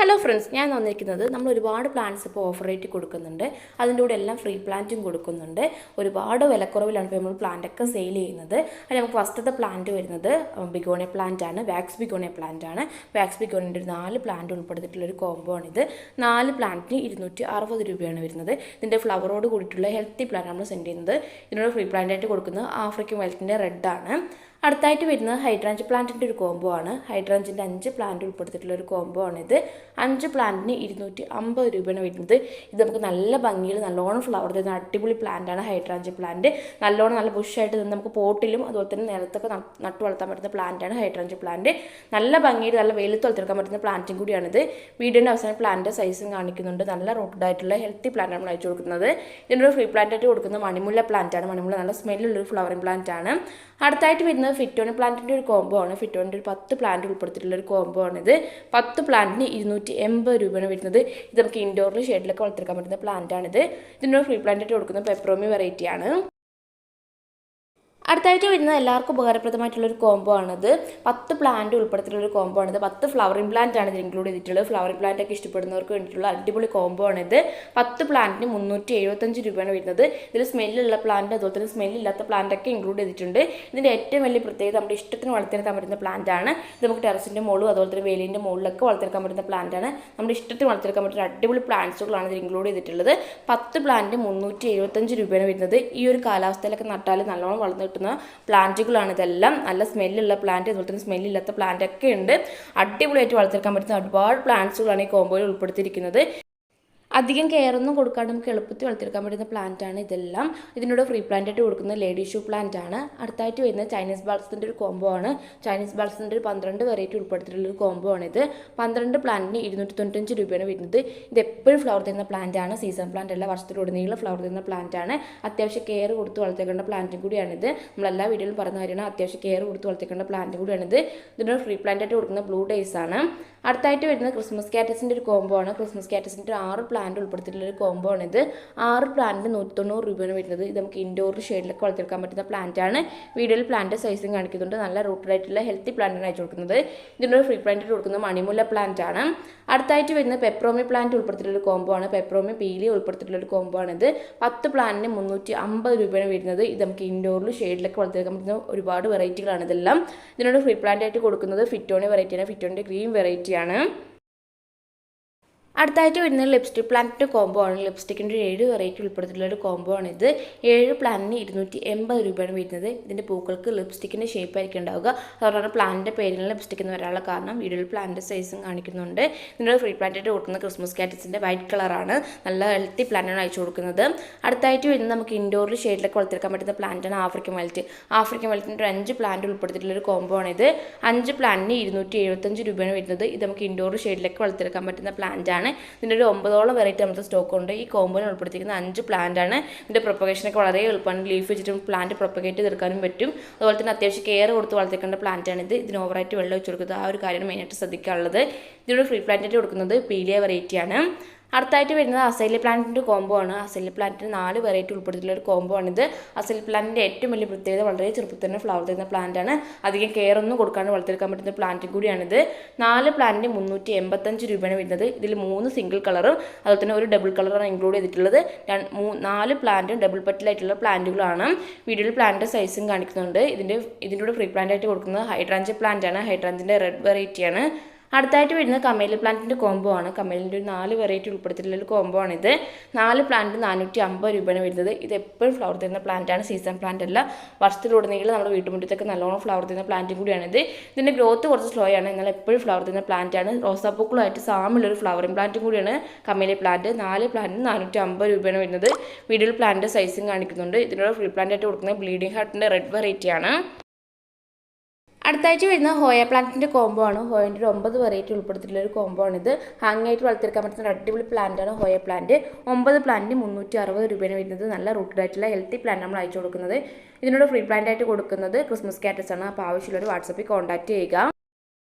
Hello friends ഞാൻ വന്നിരിക്കുന്നത് നമ്മൾ ഒരുപാട് പ്ലാന്റ്സ് ഇപ്പോൾ ഓഫർ റേറ്റ് കൊടുക്കുന്നുണ്ട്. അതിന്റെ കൂടെ എല്ലാം ഫ്രീ പ്ലാന്റും കൊടുക്കുന്നുണ്ട്. ഒരുപാട് വിലക്കുറവിലാണ് ഇപ്പോൾ നമ്മൾ പ്ലാന്റൊക്കെ സെയിൽ ചെയ്യുന്നത്. അതിൽ നമുക്ക് ഫസ്റ്റത്തെ പ്ലാന്റ് വരുന്നത് ബിഗോണിയ പ്ലാന്റ് ആണ്. വാക്സ് ബിഗോണിയ പ്ലാന്റ് ആണ്. വാക്സ് ബിഗോണിന്റെ ഒരു നാല് പ്ലാന്റ് ഉൾപ്പെടുത്തിയിട്ടുള്ള ഒരു കോംബോ ആണിത്. നാല് പ്ലാന്റിന് ഇരുന്നൂറ്റി അറുപത് രൂപയാണ് വരുന്നത്. ഇതിന്റെ ഫ്ലവറോട് കൂടിയിട്ടുള്ള ഹെൽത്തി പ്ലാന്റ് നമ്മൾ സെൻഡ് ചെയ്യുന്നത്. ഇതിനോട് ഫ്രീ പ്ലാന്റ് ആയിട്ട് കൊടുക്കുന്നത് ആഫ്രിക്കൻ വെൽത്തിന്റെ റെഡ് ആണ്. അടുത്തായിട്ട് വരുന്നത് ഹൈഡ്രാഞ്ച് പ്ലാന്റിന്റെ ഒരു കോംബോ ആണ്. ഹൈഡ്രാഞ്ചിന്റെ അഞ്ച് പ്ലാന്റ് ഉൾപ്പെടുത്തിയിട്ടുള്ള ഒരു കോംബോ ആണിത്. അഞ്ച് പ്ലാന്റിന് ഇരുന്നൂറ്റി അമ്പത് രൂപയാണ് വരുന്നത്. ഇത് നമുക്ക് നല്ല ഭംഗിയിൽ നല്ലോണം ഫ്ലവർ തരുന്ന അടിപൊളി പ്ലാന്റാണ് ഹൈഡ്രാഞ്ച് പ്ലാന്റ് നല്ലോണം നല്ല ബുഷായിട്ട് നിന്ന് നമുക്ക് പോട്ടിലും അതുപോലെ തന്നെ നിലത്തൊക്കെ നട്ടു വളർത്താൻ പറ്റുന്ന പ്ലാന്റാണ് ഹൈഡ്രാഞ്ച് പ്ലാന്റ് നല്ല ഭംഗിയിൽ നല്ല വെയിലത്ത് വളർത്തിയെടുക്കാൻ പറ്റുന്ന പ്ലാന്റും കൂടിയാണിത് വീടിന്റെ അവസാനം പ്ലാന്റ് സൈസും കാണിക്കുന്നുണ്ട്. നല്ല റൂട്ടഡ് ആയിട്ടുള്ള ഹെൽത്തി പ്ലാന്റ് നമ്മൾ അയച്ചു കൊടുക്കുന്നത്. ഇതിനൊരു ഫ്രീ പ്ലാന്റ് ആയിട്ട് കൊടുക്കുന്ന മണിമുല്ല പ്ലാന്റ് ആണ്. മണിമുല്ല നല്ല സ്മെല്ലുള്ള ഒരു ഫ്ലവറിംഗ് പ്ലാന്റ് ആണ്. അടുത്തായിട്ട് വരുന്നത് ഫിറ്റോണി പ്ലാന്റിന്റെ ഒരു കോംബോ ആണ്. ഫിറ്റോണിന്റെ ഒരു പത്ത് പ്ലാന്റ് ഉൾപ്പെടുത്തിയിട്ടുള്ള ഒരു കോംബോ ആണിത്. പത്ത് പ്ലാന്റിന് ഇരുന്നൂറ്റി എൺപത് രൂപയാണ് വരുന്നത്. ഇത് നമുക്ക് ഇൻഡോറിൽ ഷെഡിലൊക്കെ വളർത്തിയെടുക്കാൻ പറ്റുന്ന പ്ലാന്റ് ആണിത്. ഇതിന്റെ ഫ്രീ പ്ലാന്റ് ആയിട്ട് കൊടുക്കുന്ന പെപ്രോമി വെറൈറ്റി ആണ്. അടുത്തായിട്ട് വരുന്നത് എല്ലാവർക്കും ഉപകാരപ്രദമായിട്ടുള്ള ഒരു കോംബോ ആണത്. പത്ത് പ്ലാന്റ് ഉൾപ്പെടുത്തിയിട്ടുള്ള ഒരു കോംബോ ആണിത്. പത്ത് ഫ്ലവറിംഗ് പ്ലാന്റ് ആണ് ഇത് ഇൻക്ലൂഡ് ചെയ്തിട്ടുള്ളത്. ഫ്ലവറിംഗ് പ്ലാന്റ് ഒക്കെ ഇഷ്ടപ്പെടുന്നവർക്ക് വേണ്ടിയിട്ടുള്ള അടിപൊളി കോംബോ ആണിത്. പത്ത് പ്ലാന്റിന് മുന്നൂറ്റി എഴുപത്തഞ്ച് രൂപയാണ് വരുന്നത്. ഇതിൽ സ്മെല്ലുള്ള പ്ലാന്റ് അതുപോലെ തന്നെ സ്മെല്ലില്ലാത്ത പ്ലാന്റ് ഒക്കെ ഇൻക്ലൂഡ് ചെയ്തിട്ടുണ്ട്. ഇതിന്റെ ഏറ്റവും വലിയ പ്രത്യേകത നമ്മുടെ ഇഷ്ടത്തിന് വളർത്തിയെടുക്കാൻ പറ്റുന്ന പ്ലാന്റ് ആണ്. ഇത് നമുക്ക് ടെറസിന്റെ മുകളിലും അതുപോലെ തന്നെ വേലിന്റെ മുകളിലൊക്കെ വളർത്തിയെടുക്കാൻ പറ്റുന്ന പ്ലാന്റ് ആണ്. നമ്മുടെ ഇഷ്ടത്തിന് വളർത്തിയെടുക്കാൻ പറ്റുന്ന അടിപൊളി പ്ലാന്റ്സുകളാണ് ഇതിൽ ഇൻക്ലൂഡ് ചെയ്തിട്ടുള്ളത്. പത്ത് പ്ലാന്റ് മുന്നൂറ്റി എഴുപത്തഞ്ച് രൂപയാണ് വരുന്നത്. ഈ ഒരു കാലാവസ്ഥയിലൊക്കെ നട്ടാൽ നല്ലോണം വളർന്നു കിട്ടുന്ന പ്ലാന്റുകളാണ് ഇതെല്ലാം. നല്ല സ്മെല്ലുള്ള പ്ലാന്റ് അതുപോലെ തന്നെ സ്മെല്ലില്ലാത്ത പ്ലാന്റ് ഒക്കെ ഉണ്ട്. അടിപൊളിയായിട്ട് വളർത്തിയെടുക്കാൻ പറ്റുന്ന ഒരുപാട് പ്ലാന്റ്സുകളാണ് ഈ കോമ്പോയിൽ ഉൾപ്പെടുത്തിയിരിക്കുന്നത്. അധികം കെയർ ഒന്നും കൊടുക്കാണ്ട് നമുക്ക് എളുപ്പത്തിൽ വളർത്തിയെടുക്കാൻ പറ്റുന്ന പ്ലാന്റ് ആണ് ഇതെല്ലാം. ഇതിനോട് ഫ്രീ പ്ലാന്റ് ആയിട്ട് കൊടുക്കുന്നത് ലേഡി ഷൂ പ്ലാന്റ് ആണ്. അടുത്തായിട്ട് വരുന്നത് ചൈനീസ് ബാൾസിന്റെ ഒരു കോംബോ ആണ്. ചൈനീസ് ബാൾസിന്റെ ഒരു പന്ത്രണ്ട് വെറൈറ്റി ഉൾപ്പെടുത്തിയിട്ടുള്ള ഒരു കോംബോ ആണിത് പന്ത്രണ്ട് പ്ലാന്റിന് ഇരുന്നൂറ്റി തൊണ്ണൂറ്റഞ്ച് രൂപയാണ് വരുന്നത്. ഇത് എപ്പോഴും ഫ്ലവർ തരുന്ന പ്ലാന്റ് ആണ്. സീസൺ പ്ലാന്റ് അല്ല വർഷത്തിലുടനീളം ഫ്ലവർ തരുന്ന പ്ലാന്റ് ആണ്. അത്യാവശ്യം കെയർ കൊടുത്ത് വളർത്തേക്കേണ്ട പ്ലാന്റും കൂടിയാണിത് നമ്മളെല്ലാ വീഡിയോയിലും പറഞ്ഞ കാര്യമാണ് അത്യാവശ്യം കെയർ കൊടുത്ത് വളർത്തേക്കേണ്ട പ്ലാന്റ് കൂടിയാണിത് ഇതിനോട് ഫ്രീ പ്ലാന്റ് ആയിട്ട് കൊടുക്കുന്ന ബ്ലൂ ഡേയ്സ് ആണ്. അടുത്തായിട്ട് വരുന്നത് ക്രിസ്മസ് കാറ്റസിന്റെ ഒരു കോംബോ ആണ്. ക്രിസ്മസ് കാറ്റസിന്റെ ആറ് പ്ലാന്റ് ഉൾപ്പെടുത്തിയിട്ടുള്ള ഒരു കോംബോ ആണിത് ആറ് പ്ലാന്റിന് നൂറ്റി തൊണ്ണൂറ് രൂപയാണ് വരുന്നത്. ഇത് നമുക്ക് ഇൻഡോർ ഷെയ്ഡിലൊക്കെ വളർത്തിയെടുക്കാൻ പറ്റുന്ന പ്ലാന്റ് ആണ്. വീഡിയോയിൽ പ്ലാന്റ് സൈസും കാണിക്കുന്നുണ്ട്. നല്ല റൂട്ടഡ് ആയിട്ടുള്ള ഹെൽത്തി പ്ലാന്റാണ് അയച്ചു കൊടുക്കുന്നത്. ഇതിന്റെ ഫ്രീ പ്ലാന്റ് കൊടുക്കുന്നത് മണിമുല്ല പ്ലാന്റ് ആണ്. അടുത്തായിട്ട് വരുന്ന പെപ്രോമി പ്ലാന്റ് ഉൾപ്പെടുത്തിയിട്ടുള്ള ഒരു കോംബോ ആണ്. പെപ്രോമി പീലി ഉൾപ്പെടുത്തിയിട്ടുള്ള ഒരു കോംബോ ആണിത് പത്ത് പ്ലാന്റിന് മുന്നൂറ്റി അമ്പത് രൂപയാണ് വരുന്നത്. ഇത് നമുക്ക് ഇൻഡോറിൽ ഷെയ്ഡിലൊക്കെ വളർത്തിയെടുക്കാൻ പറ്റുന്ന ഒരുപാട് വെറൈറ്റികളാണ് ഇതെല്ലാം. ഇതിനോട് ഫ്രീ പ്ലാന്റ് ആയിട്ട് കൊടുക്കുന്നത് ഫിറ്റോണി വെറൈറ്റിയാണ് ഫിറ്റോണിന്റെ ഗ്രീൻ വെറൈറ്റിയാണ് അടുത്തായിട്ട് വരുന്നത് ലിപ്സ്റ്റിക് പ്ലാന്റിന്റെ കോംബോ ആണ്. ലിപ്സ്റ്റിക്കിന്റെ ഏഴ് വെറൈറ്റി ഉൾപ്പെടുത്തിയിട്ടുള്ള ഒരു കോംബോ ആണ് ഇത്. ഏഴ് പ്ലാനിന് ഇരുന്നൂറ്റി എൺപത് രൂപയാണ് വരുന്നത്. ഇതിന്റെ പൂക്കൾക്ക് ലിപ്സ്റ്റിക്കിന്റെ ഷേപ്പ് ആയിരിക്കും ഉണ്ടാവുക. അതുകൊണ്ടാണ് പ്ലാന്റിന്റെ പേരിൽ ലിപ്സ്റ്റിക് എന്ന് വരാനുള്ള കാരണം. വീഡിയോയിൽ പ്ലാനിന്റെ സൈസും കാണിക്കുന്നുണ്ട്. ഇതിന്റെ ഫ്രീ പ്ലാന്റായിട്ട് കൊടുക്കുന്ന ക്രിസ്മസ് കാറ്റസിന്റെ വൈറ്റ് കളറാണ് നല്ല ഹെൽത്തി പ്ലാന്റാണ് അയച്ചു കൊടുക്കുന്നത്. അടുത്തായിട്ട് വരുന്നത് നമുക്ക് ഇൻഡോറിൽ ഷെയ്ഡിലൊക്കെ വളർത്തിയെടുക്കാൻ പറ്റുന്ന പ്ലാന്റാണ് ആഫ്രിക്കൻ വെൽറ്റ് ആഫ്രിക്കൻ വെൽറ്റിന്റെ ഒരു അഞ്ച് പ്ലാന്റ് ഉൾപ്പെടുത്തിയിട്ടുള്ള ഒരു കോംബോ ആണ് ഇത്. അഞ്ച് പ്ലാന്റിന് ഇരുന്നൂറ്റി എഴുപത്തഞ്ച് രൂപയാണ് വരുന്നത്. ഇത് നമുക്ക് ഇൻഡോർ ഷെയ്ഡിലൊക്കെ വളർത്തിയെടുക്കാൻ പറ്റുന്ന പ്ലാന്റ് ഇതിന്റെ ഒരു ഒമ്പതോളം വെറൈറ്റി നമുക്ക് സ്റ്റോക്ക് ഉണ്ട്. ഈ കോമ്പോയിൽ ഉൾപ്പെടുത്തിയിരിക്കുന്ന അഞ്ച് പ്ലാന്റ് ആണ്. ഇതിന്റെ പ്രൊപ്പഗേഷനൊക്കെ വളരെ എളുപ്പമാണ്. ലീഫ് വെച്ചിട്ട് പ്ലാന്റ് പ്രൊപ്പഗേറ്റ് ചെയ്തെടുക്കാനും പറ്റും. അതുപോലെ തന്നെ അത്യാവശ്യം കെയർ കൊടുത്ത് വളർത്തിക്കേണ്ട പ്ലാന്റ് ആണ് ഇത്. ഇതിന് ഓവറായിട്ട് വെള്ളം വെച്ച് കൊടുക്കുന്നത്. ആ ഒരു കാര്യമാണ് മെയിനായിട്ട് ശ്രദ്ധിക്കാനുള്ളത്. ഇതിനോട് ഫ്രീ പ്ലാന്റ് ആയിട്ട് കൊടുക്കുന്നത് പീലിയ വെറൈറ്റിയാണ് അടുത്തായിട്ട് വരുന്നത് അസൈലി പ്ലാന്റിന്റെ കോംബോ ആണ്. അസൈലി പ്ലാന്റിന് നാല് വെറൈറ്റി ഉൾപ്പെടുത്തിയിട്ടുള്ള ഒരു കോംബോ ആണിത് അസൈലി പ്ലാന്റിന്റെ ഏറ്റവും വലിയ പ്രത്യേകത വളരെ ചെറുപ്പത്തിൽ തന്നെ ഫ്ലവർ തരുന്ന പ്ലാന്റ് ആണ്. അധികം കെയർ ഒന്നും കൊടുക്കാണ്ട് വളർത്തിയെടുക്കാൻ പറ്റുന്ന പ്ലാന്റും കൂടിയാണിത് നാല് പ്ലാന്റിന് മുന്നൂറ്റി എൺപത്തഞ്ച് രൂപയാണ് വരുന്നത്. ഇതിൽ മൂന്ന് സിംഗിൾ കളറും അതുപോലെ തന്നെ ഒരു ഡബിൾ കളറാണ് ഇൻക്ലൂഡ് ചെയ്തിട്ടുള്ളത്. നാല് പ്ലാന്റും ഡബിൾ പെറ്റിലായിട്ടുള്ള പ്ലാന്റുകളാണ് വീഡിയോയിൽ പ്ലാന്റിന്റെ സൈസും കാണിക്കുന്നുണ്ട്. ഇതിന്റെ ഇതിന്റെ കൂടെ ഫ്രീ പ്ലാന്റ് ആയിട്ട് കൊടുക്കുന്നത് ഹൈഡ്രാഞ്ച് പ്ലാന്റ് ആണ്. ഹൈഡ്രാഞ്ചിന്റെ റെഡ് വെറൈറ്റിയാണ് അടുത്തായിട്ട് വരുന്നത് കമേലി പ്ലാന്റിന്റെ കോംബോ ആണ്. കമേലിന്റെ ഒരു നാല് വെറൈറ്റി ഉൾപ്പെടുത്തിയിട്ടുള്ള ഒരു കോംബോ ആണിത് നാല് പ്ലാന്റ് നാനൂറ്റി അമ്പത് രൂപയാണ് വരുന്നത്. ഇത് എപ്പോഴും ഫ്ലവർ തരുന്ന പ്ലാന്റാണ് സീസൺ പ്ലാന്റ് അല്ല. വർഷത്തിലുടനീളം നമ്മുടെ വീട്ടുമുറ്റത്തൊക്കെ നല്ലോണം ഫ്ലവർ തരുന്ന പ്ലാന്റും കൂടിയാണ് ഇത്. ഇതിന്റെ ഗ്രോത്ത് കുറച്ച് സ്ലോ ആണ്. എന്നാൽ എപ്പോഴും ഫ്ലവർ തരുന്ന പ്ലാന്റ് ആണ്. റോസാപ്പൂക്കളുമായിട്ട് ഒരു ഫ്ലവറിംഗ് പ്ലാന്റും കൂടിയാണ് കമേലി പ്ലാന്റ് നാല് പ്ലാന്റിന് നാനൂറ്റി അമ്പത് രൂപയാണ് വരുന്നത്. വീഡിയോയിൽ പ്ലാന്റ് സൈസും കാണിക്കുന്നുണ്ട്. ഇതിനോട് ഫ്രീ പ്ലാന്റ് ആയിട്ട് കൊടുക്കുന്നത് ബ്ലീഡിംഗ് ഹാർട്ടിന്റെ റെഡ് വെറൈറ്റിയാണ് അടുത്താഴ്ച വരുന്ന ഹോയ പ്ലാന്റിന്റെ കോംബോ ആണ്. ഹോയന്റെ ഒരു ഒമ്പത് വെറൈറ്റി ഉൾപ്പെടുത്തിയിട്ടുള്ള ഒരു കോംബോ ആണിത്. ഇത് ഹാങ് ആയിട്ട് വളർത്തിയെടുക്കാൻ പറ്റുന്ന അടിപൊളി പ്ലാന്റാണ് ഹോയ പ്ലാന്റ് ഒമ്പത് പ്ലാന്റിന് മുന്നൂറ്റി അറുപത് രൂപയാണ് വരുന്നത്. നല്ല റൂട്ടഡ് ആയിട്ടുള്ള ഹെൽത്തി പ്ലാന്റ് നമ്മൾ അയച്ചു കൊടുക്കുന്നത്. ഇതിനോട് ഫ്രീ പ്ലാന്റ് ആയിട്ട് കൊടുക്കുന്നത് ക്രിസ്മസ് കാറ്റസ് ആണ്. അപ്പോൾ ആവശ്യമുള്ളവർ വാട്സപ്പിൽ കോൺടാക്ട് ചെയ്യുക.